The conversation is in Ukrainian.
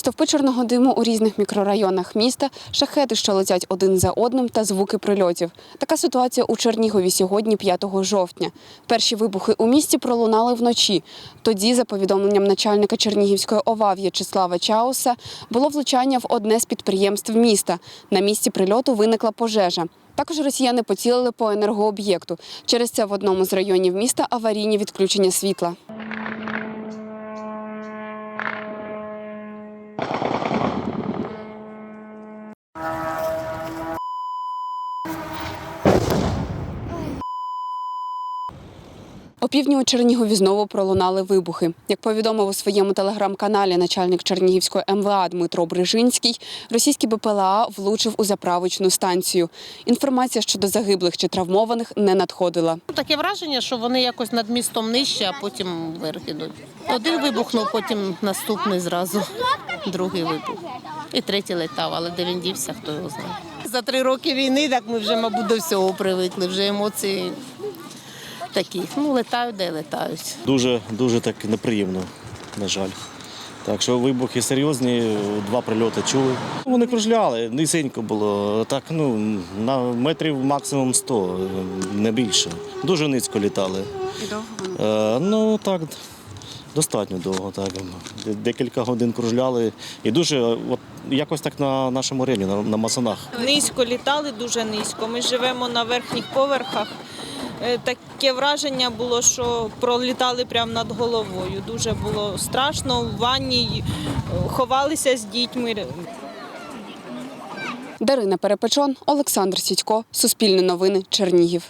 Стовпи чорного диму у різних мікрорайонах міста, шахеди, що летять один за одним, та звуки прильотів. Така ситуація у Чернігові сьогодні, 5 жовтня. Перші вибухи у місті пролунали вночі. Тоді, за повідомленням начальника Чернігівської ОВА В'ячеслава Чауса, було влучання в одне з підприємств міста. На місці прильоту виникла пожежа. Також росіяни поцілили по енергооб'єкту. Через це в одному з районів міста аварійні відключення світла. Опівдні у Чернігові знову пролунали вибухи. Як повідомив у своєму телеграм-каналі начальник Чернігівської МВА Дмитро Брижинський, російський БПЛА влучив у заправочну станцію. Інформація щодо загиблих чи травмованих не надходила. Ну, Таке враження, що вони якось над містом нижче, а потім вверх ідуть. Один вибухнув, потім наступний зразу, другий вибух. І третій летав, але де він дівся, хто його знає. За три роки війни так ми вже, мабуть, до всього привикли, вже емоції такі. Ну, летають, де летають. Дуже дуже так неприємно, на жаль. Так що вибухи серйозні, два прильоти чули. Вони кружляли, низенько було. Так, ну, на метрів максимум 100, не більше. Дуже низько літали. Е, ну так, достатньо довго. Так. Декілька годин кружляли. І дуже, от, якось так на нашому рівні, на, на масанах. Низько літали, дуже низько. Ми живемо на верхніх поверхах. Е, Таке враження було, що пролітали прямо над головою. Дуже було страшно. В ванні е, ховалися з дітьми. Дарина Перепечон, Олександр Сідько, Суспільне новини, Чернігів.